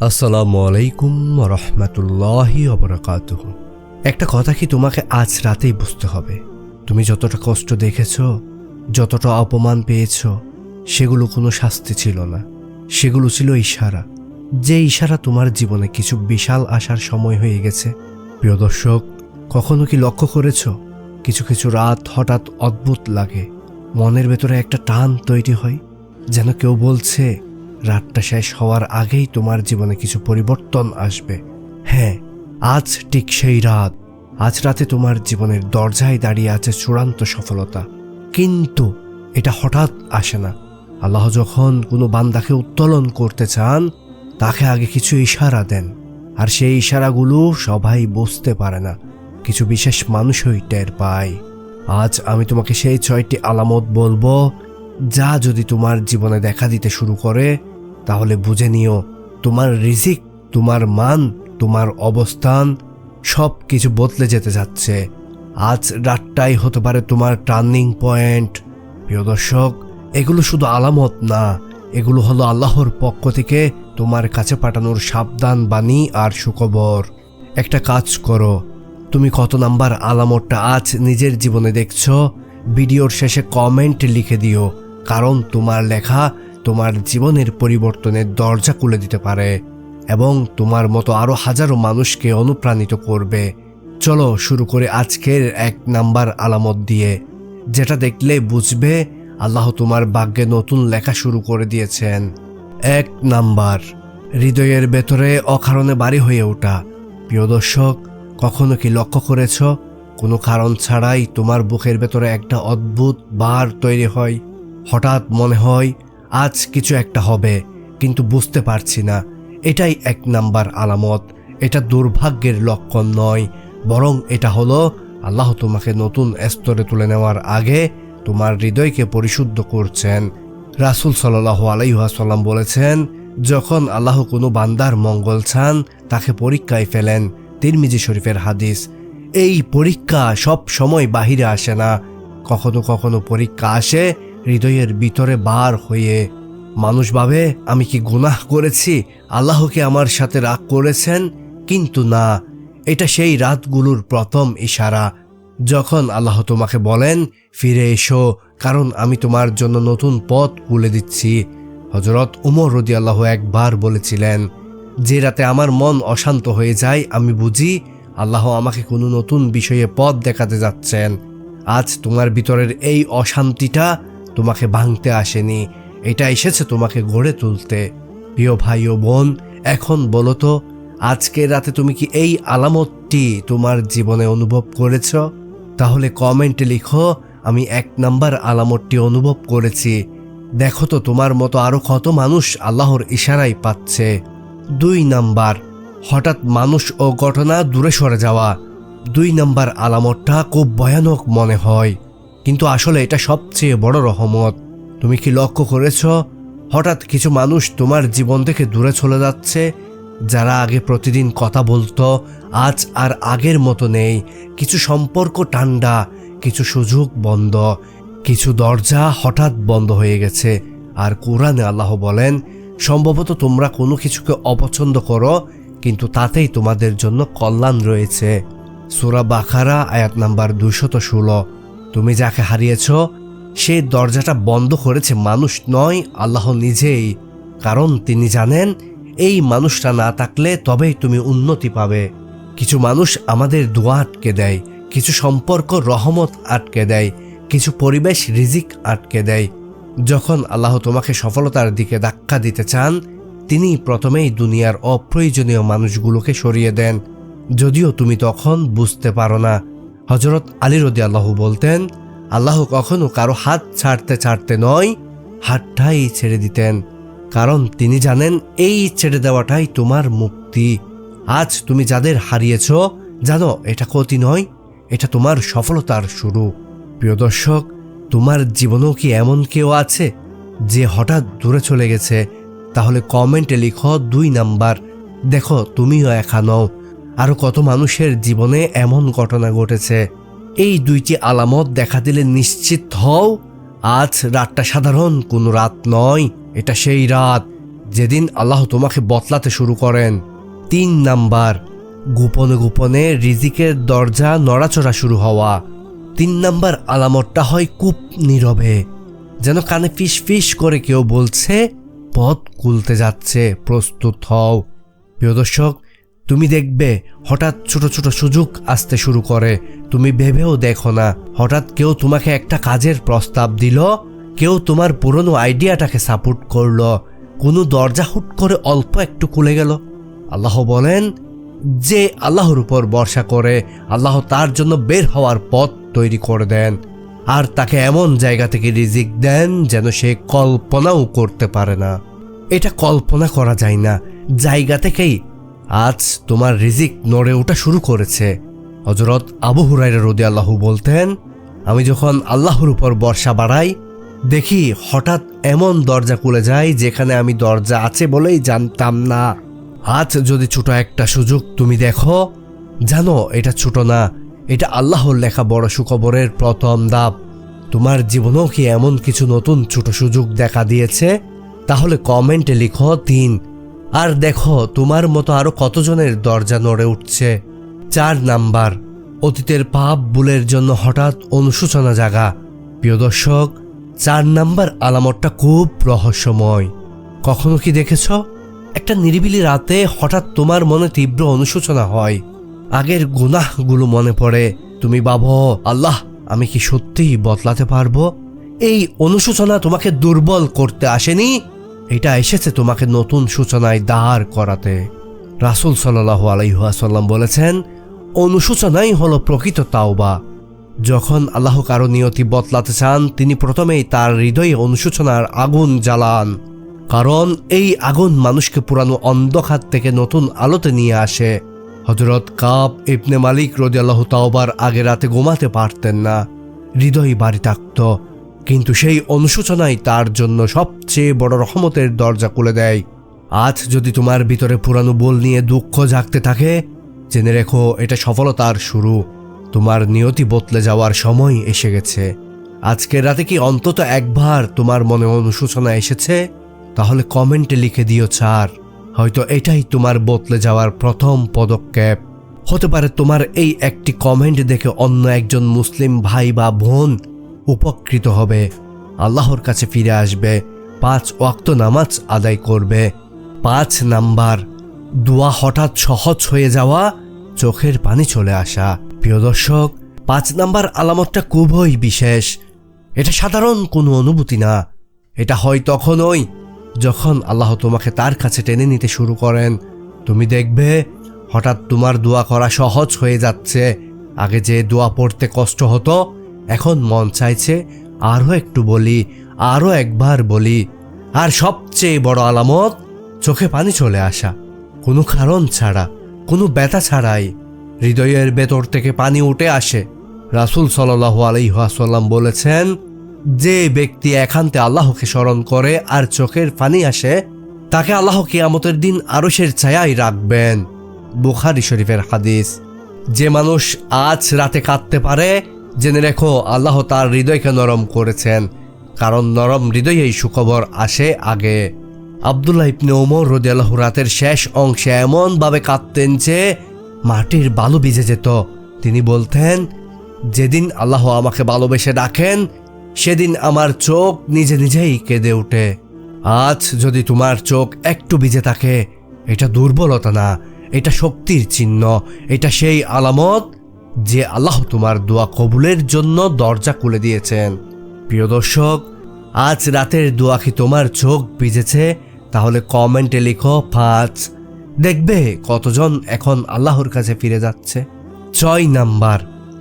আসসালামু আলাইকুম রহমতুল্লাহি অবরাকাতুহ একটা কথা কি তোমাকে আজ রাতেই বুঝতে হবে? তুমি যতটা কষ্ট দেখেছ, যতটা অপমান পেয়েছ, সেগুলো কোনো শাস্তি ছিল না। সেগুলো ছিল ইশারা। যে ইশারা তোমার জীবনে কিছু বিশাল আসার সময় হয়ে গেছে। প্রিয় দর্শক, কখনো কি লক্ষ্য করেছ? কিছু কিছু রাত হঠাৎ অদ্ভুত লাগে। মনের ভেতরে একটা টান তৈরি হয়, যেন কেউ বলছে, রাতটা শেষ হওয়ার আগেই তোমার জীবনে কিছু পরিবর্তন আসবে। হ্যাঁ আজ ঠিক সেই রাত। আজ রাতে তোমার জীবনের দরজায় দাঁড়িয়ে আছে চূড়ান্ত সফলতা। কিন্তু এটা হঠাৎ আসে না। আল্লাহ যখন কোনো বান্দাকে উত্তোলন করতে চান, তাকে আগে কিছু ইশারা দেন। আর সেই ইশারাগুলো সবাই বুঝতে পারে না। কিছু বিশেষ মানুষই টের পায়। আজ আমি তোমাকে সেই ছয়টি আলামত বলব, যা যদি তোমার জীবনে দেখা দিতে শুরু করে, তাহলে বুঝে নিও তোমার রিজিক, তোমার মান, তোমার অবস্থান সব কিছু বদলে যেতে যাচ্ছে। আজ রাতটাই হতে পারে তোমার টার্নিং পয়েন্ট। প্রিয় দর্শক, এগুলো শুধু আলামত না, এগুলো হলো আল্লাহর পক্ষ থেকে তোমার কাছে পাঠানোর সাবধান বাণী আর সুখবর। একটা কাজ করো তুমি কত নাম্বার আলামতটা আজ নিজের জীবনে দেখছ? ভিডিওর শেষে কমেন্ট লিখে দিও, কারণ তোমার লেখা তোমার জীবনের পরিবর্তনের দরজা খুলে দিতে পারে এবং তোমার মতো আরও হাজারো মানুষকে অনুপ্রাণিত করবে। চলো শুরু করে আজকের এক নাম্বার আলামত দিয়ে, যেটা দেখলে বুঝবে আল্লাহ তোমার ভাগ্যে নতুন লেখা শুরু করে দিয়েছেন। এক নাম্বার, হৃদয়ের ভেতরে অকারণে বাড়ি হয়ে ওঠা। প্রিয় দর্শক কখনো কি লক্ষ্য করেছ? কোনো কারণ ছাড়াই তোমার বুকের ভেতরে একটা অদ্ভুত বার তৈরি হয়। হঠাৎ মনে হয়, আজ কিছু একটা হবে, কিন্তু বুঝতে পারছি না। এটাই এক নাম্বার আলামত। এটা দুর্ভাগ্যের লক্ষণ নয়, বরং এটা হলো, আল্লাহ তোমাকে নতুন স্তরে তুলে নেওয়ার আগে তোমার হৃদয়কে পরিশুদ্ধ করছেন। রাসুল সাল্লাহ আলাইহাসাল্লাম বলেছেন, যখন আল্লাহ কোনো বান্দার মঙ্গল চান, তাকে পরীক্ষায় ফেলেন। তিরমিজি শরীফের হাদিস, এই পরীক্ষা সব সময় বাহিরে আসে না। কখনো কখনো পরীক্ষা আসে, হৃদয়ের ভিতরে বার হয়ে। মানুষ ভাবে, আমি কি গুনাহ করেছি? আল্লাহকে আমার সাথে রাগ করেছেন? কিন্তু না, এটা সেই রাতগুলোর প্রথম ইশারা। যখন আল্লাহ তোমাকে বলেন, ফিরে এসো, কারণ আমি তোমার জন্য নতুন পথ খুলে দিচ্ছি। হজরত উমর রদি আল্লাহ একবার বলেছিলেন যে রাতে আমার মন অশান্ত হয়ে যায়, আমি বুঝি আল্লাহ আমাকে কোনো নতুন বিষয়ে পথ দেখাতে যাচ্ছেন। আজ তোমার ভিতরের এই অশান্তিটা তোমাকে ভাঙতে আসেনি। এটা এসেছে তোমাকে গড়ে তুলতে। প্রিয় ভাই ও বোন, এখন বলো তো আজকে রাতে তুমি কি এই আলামতটি তোমার জীবনে অনুভব করেছ? তাহলে কমেন্টে লিখো, আমি এক নাম্বার আলামতটি অনুভব করেছি। দেখো তো, তোমার মতো আরও কত মানুষ আল্লাহর ইশারাই পাচ্ছে। দুই নাম্বার। হঠাৎ মানুষ ও ঘটনা দূরে সরে যাওয়া। দুই নাম্বার আলামতটা খুব ভয়ানক মনে হয়। কিন্তু আসলে এটা সবচেয়ে বড় রহমত। তুমি কি লক্ষ্য করেছ? হঠাৎ কিছু মানুষ তোমার জীবন থেকে দূরে চলে যাচ্ছে। যারা আগে প্রতিদিন কথা বলতো, আজ আর আগের মতো নেই। কিছু সম্পর্ক ঠান্ডা, কিছু সুযোগ বন্ধ, কিছু দরজা হঠাৎ বন্ধ হয়ে গেছে। আর কোরআনে আল্লাহ বলেন সম্ভবত তোমরা কোনো কিছুকে অপছন্দ করো, কিন্তু তাতেই তোমাদের জন্য কল্যাণ রয়েছে। সুরা বাখারা আয়াত নাম্বার দুশত ষোলো। তুমি যাকে হারিয়েছ, সে দরজাটা বন্ধ করেছে মানুষ নয়, আল্লাহ নিজেই। কারণ তিনি জানেন, এই মানুষটা না থাকলে তবেই তুমি উন্নতি পাবে। কিছু মানুষ আমাদের দোয়া আটকে দেয়, কিছু সম্পর্ক রহমত আটকে দেয়, কিছু পরিবেশ রিজিক আটকে দেয়। যখন আল্লাহ তোমাকে সফলতার দিকে ধাক্কা দিতে চান তিনি প্রথমেই দুনিয়ার অপ্রয়োজনীয় মানুষগুলোকে সরিয়ে দেন। যদিও তুমি তখন বুঝতে পারো না। হজরত আলী রদি আল্লাহ বলতেন, আল্লাহ কখনো কারও হাত ছাড়তে ছাড়তে নয়, হাতটাই ছেড়ে দিতেন। কারণ তিনি জানেন, এই ছেড়ে দেওয়াটাই তোমার মুক্তি। আজ তুমি যাদের হারিয়েছ, জানো এটা ক্ষতি নয়, এটা তোমার সফলতার শুরু। প্রিয় দর্শক তোমার জীবনেও কি এমন কেউ আছে যে হঠাৎ দূরে চলে গেছে? তাহলে কমেন্টে লিখো দুই নাম্বার। দেখো, তুমিও একা নও। আরও কত মানুষের জীবনে এমন ঘটনা ঘটেছে। এই দুইটি আলামত দেখা দিলে নিশ্চিত হও, আজ রাতটা সাধারণ, কোনো রাত নয়, এটা সেই রাত। যেদিন আল্লাহ তোমাকে বতলাতে শুরু করেন। তিন নাম্বার, গোপনে গোপনে রিজিকের দরজা নড়াচড়া শুরু হওয়া। তিন নাম্বার আলামতটা হয় কূপ নীরবে, যেন কানে ফিস ফিস করে কেউ বলছে, পথ কুলতে যাচ্ছে, প্রস্তুত হও। প্রিয় দর্শক, তুমি দেখবে হঠাৎ ছোট ছোট সুযোগ আসতে শুরু করে। তুমি ভেবেও দেখো না, হঠাৎ কেউ তোমাকে একটা কাজের প্রস্তাব দিল, কেউ তোমার পুরনো আইডিয়াটাকে সাপোর্ট করল, কোনো দরজা হুট করে অল্প একটু খুলে গেল। আল্লাহ বলেন, যে আল্লাহর উপর ভরসা করে, আল্লাহ তার জন্য বের হওয়ার পথ তৈরি করে দেন আর তাকে এমন জায়গা থেকে রিজিক দেন যেন সে কল্পনাও করতে পারে না। এটা কল্পনা করা যায় না। জায়গা থেকেই আজ তোমার রিজিক নড়ে ওঠা শুরু করেছে। হজরত আবু হুরাইরা রদি আল্লাহু বলতেন, আমি যখন আল্লাহর উপর বর্ষা বাড়াই, দেখি হঠাৎ এমন দরজা খুলে যায় যেখানে আমি দরজা আছে বলেই জানতাম না। আজ যদি ছোট একটা সুযোগ তুমি দেখো, জানো এটা ছোট না এটা আল্লাহর লেখা বড় সুখবরের প্রথম ধাপ। তোমার জীবনেও কি এমন কিছু নতুন ছোট সুযোগ দেখা দিয়েছে? তাহলে কমেন্টে লিখো তিন। আর দেখো, তোমার মতো আরও কতজনের দরজা নড়ে উঠছে। চার নাম্বার, অতীতের পাপ ভুলের জন্য হঠাৎ অনুশোচনা জাগা। প্রিয় দর্শক, চার নাম্বার আলামতটা খুব রহস্যময়। কখনো কি দেখেছ? একটা নিরিবিলি রাতে হঠাৎ তোমার মনে তীব্র অনুশোচনা হয়। আগের গুনাহগুলো মনে পড়ে। তুমি ভাবো, আল্লাহ, আমি কি সত্যিই বদলাতে পারব? এই অনুশোচনা তোমাকে দুর্বল করতে আসেনি? এটা এসেছে তোমাকে নতুন সূচনায় দাঁড় করাতে। রাসুল সাল্লাহ আলাইহাসাল্লাম বলেছেন, অনুশোচনাই হলো প্রকৃত তাওবা। যখন আল্লাহ কারও নিয়তি বদলাতে চান, তিনি প্রথমেই তার হৃদয়ে অনুশোচনার আগুন জ্বালান। কারণ এই আগুন মানুষকে পুরানো অন্ধকার থেকে নতুন আলোতে নিয়ে আসে। হজরত কাপ ইবনে মালিক রদি আল্লাহ তাওবার আগে রাতে ঘুমাতে পারতেন না। হৃদয় বাড়ি থাকত কিন্তু সেই অনুশোচনাই তার জন্য সবচেয়ে বড় রহমতের দরজা খুলে দেয়। আজ যদি তোমার ভিতরে পুরানো বল নিয়ে দুঃখ জাগতে থাকে, জেনে রেখো এটা সফলতার শুরু। তোমার নিয়তি বদলে যাওয়ার সময় এসে গেছে। আজকের রাতে কি অন্তত একবার তোমার মনে অনুশোচনা এসেছে? তাহলে কমেন্টে লিখে দিও চার হয়তো এটাই তোমার বদলে যাওয়ার প্রথম পদক্ষেপ। হতে পারে তোমার এই একটি কমেন্ট দেখে অন্য একজন মুসলিম ভাই বা বোন উপকৃত হবে। আল্লাহর কাছে ফিরে আসবে, পাঁচ ওয়াক্ত নামাজ আদায় করবে। পাঁচ নাম্বার, দোয়া হঠাৎ সহজ হয়ে যাওয়া, চোখের পানি চলে আসা। প্রিয় দর্শক, পাঁচ নাম্বার আলামতটা খুবই বিশেষ। এটা সাধারণ কোনো অনুভূতি না। এটা হয় তখনই যখন আল্লাহ তোমাকে তার কাছে টেনে নিতে শুরু করেন, তুমি দেখবে হঠাৎ তোমার দোয়া করা সহজ হয়ে যাচ্ছে। আগে যে দোয়া পড়তে কষ্ট হতো, এখন মন চাইছে আরও একটু বলি, আরও একবার বলি। আর সবচেয়ে বড় আলামত, চোখে পানি চলে আসা। কোনো কারণ ছাড়া, কোনো ব্যথা ছাড়াই হৃদয়ের ভেতর থেকে পানি উঠে আসে। রাসুল সাল্লাহ আলাইহাসাল্লাম বলেছেন যে ব্যক্তি একান্তে আল্লাহকে স্মরণ করে আর চোখের পানি আসে, তাকে আল্লাহ কিয়ামতের দিন আরশের ছায়াই রাখবেন। বুখারি শরীফের হাদিস। যে মানুষ আজ রাতে কাঁদতে পারে, জেনে রেখো আল্লাহ তার হৃদয়কে নরম করেছেন, কারণ নরম হৃদয়েই সুখবর আসে আগে। আবদুল্লাহ ইবনে ওমর রদিয়াল্লাহ রাতের শেষ অংশে এমনভাবে কাঁদতেন যে মাটির বালু ভিজে যেত। তিনি বলতেন, যেদিন আল্লাহ আমাকে ভালোবেসে ডাকেন সেদিন আমার চোখ নিজে নিজেই কেঁদে ওঠে আজ যদি তোমার চোখ একটু ভিজে থাকে, এটা দুর্বলতা না, এটা শক্তির চিহ্ন, এটা সেই আলামত যে আল্লাহ তোমার দোয়া কবুলের জন্য দরজা খুলে দিয়েছেন। প্রিয় দর্শক, আজ রাতের দোয়া কি তোমার চোখ ভিজেছে? তাহলে কমেন্টে লিখো পাঁচ। দেখবে কতজন এখন আল্লাহর কাছে ফিরে যাচ্ছে। ছয় নাম্বার,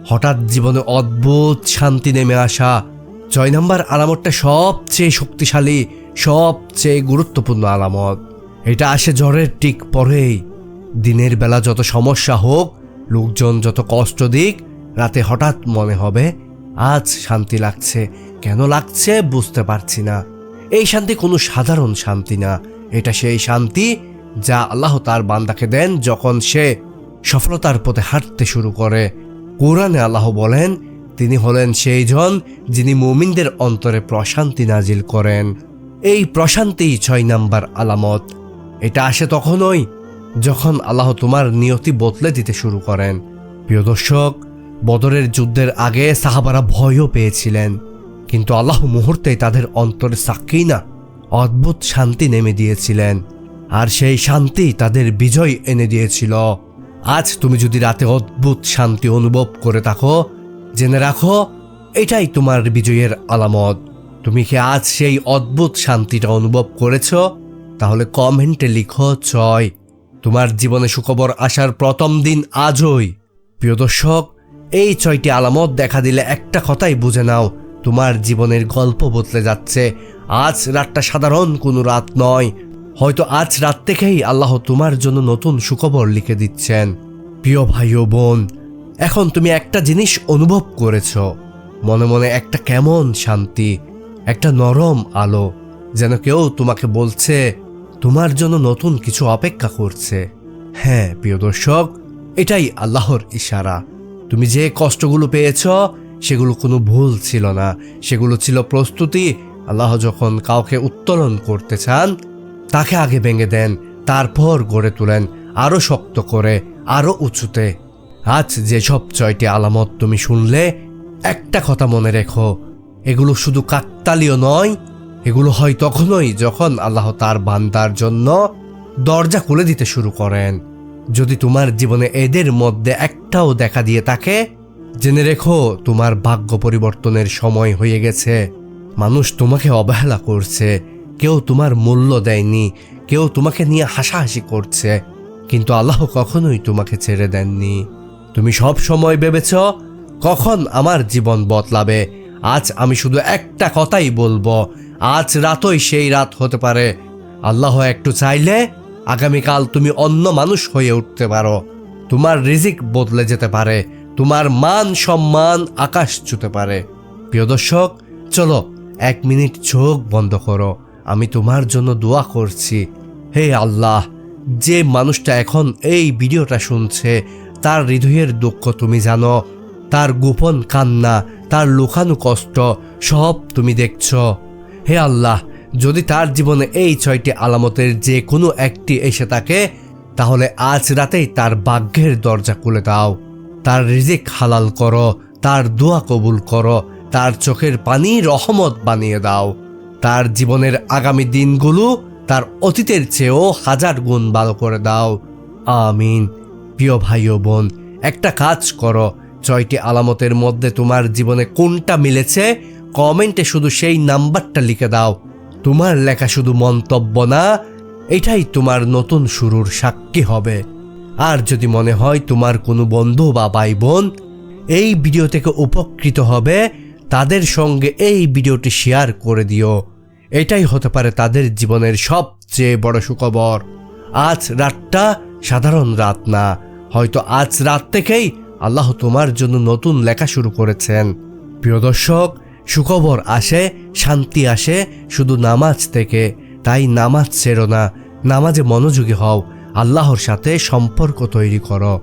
হঠাৎ জীবনে অদ্ভুত শান্তি নেমে আসা। ছয় নম্বর আলামতটা সবচেয়ে শক্তিশালী, সবচেয়ে গুরুত্বপূর্ণ আলামত। এটা আসে জ্বরের ঠিক পরেই। দিনের বেলা যত সমস্যা হোক, লোকজন যত কষ্ট দিক, রাতে হঠাৎ মনে হবে, আজ শান্তি লাগছে। কেন লাগছে বুঝতে পারছি না। এই শান্তি কোনো সাধারণ শান্তি না। এটা সেই শান্তি যা আল্লাহ তার বান্দাকে দেন যখন সে সফলতার পথে হাঁটতে শুরু করে। কোরআনে আল্লাহ বলেন তিনি হলেন সেই জন যিনি মুমিনদের অন্তরে প্রশান্তি নাজিল করেন। এই প্রশান্তি ছয় নাম্বার আলামত। এটা আসে তখনই যখন আল্লাহ তোমার নিয়তি বদলে দিতে শুরু করেন। প্রিয় দর্শক, বদরের যুদ্ধের আগে সাহাবারা ভয়ও পেয়েছিলেন। কিন্তু আল্লাহ মুহূর্তে তাদের অন্তরে সাক্ষী না অদ্ভুত শান্তি নেমে দিয়েছিলেন। আর সেই শান্তি তাদের বিজয় এনে দিয়েছিল। আজ তুমি যদি রাতে অদ্ভুত শান্তি অনুভব করে থাকো জেনে রাখো, এটাই তোমার বিজয়ের আলামত। তুমি কি আজ সেই অদ্ভুত শান্তিটা অনুভব করেছ? তাহলে কমেন্টে লিখো ছয় তোমার জীবনে সুখবর আসার প্রথম দিন আজই। প্রিয় দর্শক, এই ছয়টি আলামত দেখা দিলে একটা কথাই বুঝে নাও, তোমার জীবনের গল্প বদলে যাচ্ছে। আজ রাতটা সাধারণ কোনো রাত নয়। হয়তো আজ রাত থেকেই আল্লাহ তোমার জন্য নতুন সুখবর লিখে দিচ্ছেন। প্রিয় ভাই ও বোন এখন তুমি একটা জিনিস অনুভব করেছ। মনে মনে একটা কেমন শান্তি, একটা নরম আলো, যেন কেউ তোমাকে বলছে, তোমার জন্য নতুন কিছু অপেক্ষা করছে। হ্যাঁ প্রিয় দর্শক, এটাই আল্লাহর ইশারা। তুমি যে কষ্টগুলো পেয়েছ, সেগুলো কোনো ভুল ছিল না। সেগুলো ছিল প্রস্তুতি। আল্লাহ যখন কাউকে উত্তোলন করতে চান, তাকে আগে ভেঙে দেন, তারপর গড়ে তোলেন আরও শক্ত করে আরও উঁচুতে। আজ যেসব ছয়টি আলামত তুমি শুনলে, একটা কথা মনে রেখো। এগুলো শুধু কাকতালীয় নয়, এগুলো হয় তখনই যখন আল্লাহ তার বান্দার জন্য দরজা খুলে দিতে শুরু করেন। যদি তোমার জীবনে এদের মধ্যে একটাও দেখা দিয়ে থাকে, জেনে রেখো তোমার ভাগ্য পরিবর্তনের সময় হয়ে গেছে। মানুষ তোমাকে অবহেলা করছে, কেউ তোমার মূল্য দেয়নি, কেউ তোমাকে নিয়ে হাসাহাসি করছে, কিন্তু আল্লাহ কখনোই তোমাকে ছেড়ে দেননি। তুমি সব সময় ভেবেছ, কখন আমার জীবন বদলাবে? আজ আমি শুধু একটা কথাই বলব, আজ রাতই সেই রাত হতে পারে। আল্লাহ একটু চাইলে আগামীকাল তুমি অন্য মানুষ হয়ে উঠতে পারো। তোমার রিজিক বদলে যেতে পারে, তোমার মান সম্মান আকাশ ছুতে পারে। প্রিয় দর্শক, চলো এক মিনিট চোখ বন্ধ করো। আমি তোমার জন্য দোয়া করছি। হে আল্লাহ, যে মানুষটা এখন এই ভিডিওটা শুনছে তার হৃদয়ের দুঃখ তুমি জানো, তার গোপন কান্না, তার লুকানো কষ্ট, সব তুমি দেখছ। হে আল্লাহ, যদি তার জীবনে এই ছয়টি আলামতের যে কোনো একটি এসে থাকে, তাহলে আজ রাতেই তার ভাগ্যের দরজা খুলে দাও। তার রিজিক হালাল করো, তার দোয়া কবুল করো, তার চোখের পানি রহমত বানিয়ে দাও। তার জীবনের আগামী দিনগুলো তার অতীতের চেয়েও হাজার গুণ ভালো করে দাও। আমিন। প্রিয় ভাই ও বোন, একটা কাজ করো। ছয়টি আলামতের মধ্যে তোমার জীবনে কোনটা মিলেছে, কমেন্টে শুধু সেই নাম্বারটা লিখে দাও। তোমার লেখা শুধু মন্তব্য না, এটাই তোমার নতুন শুরুর সাক্ষী হবে। আর যদি মনে হয় তোমার কোনো বন্ধু বা ভাই বোন এই ভিডিও থেকে উপকৃত হবে, তাদের সঙ্গে এই ভিডিওটি শেয়ার করে দিও। এটাই হতে পারে তাদের জীবনের সবচেয়ে বড় সুখবর। আজ রাতটা সাধারণ রাত না হয়তো আজ রাত থেকেই আল্লাহ তোমার জন্য নতুন লেখা শুরু করেছেন। প্রিয় দর্শক, সুখবর আসে, শান্তি আসে শুধু নামাজ থেকে। তাই নামাজ ছেড়ো না, নামাজে মনোযোগী হও, আল্লাহর সাথে সম্পর্ক তৈরি করো।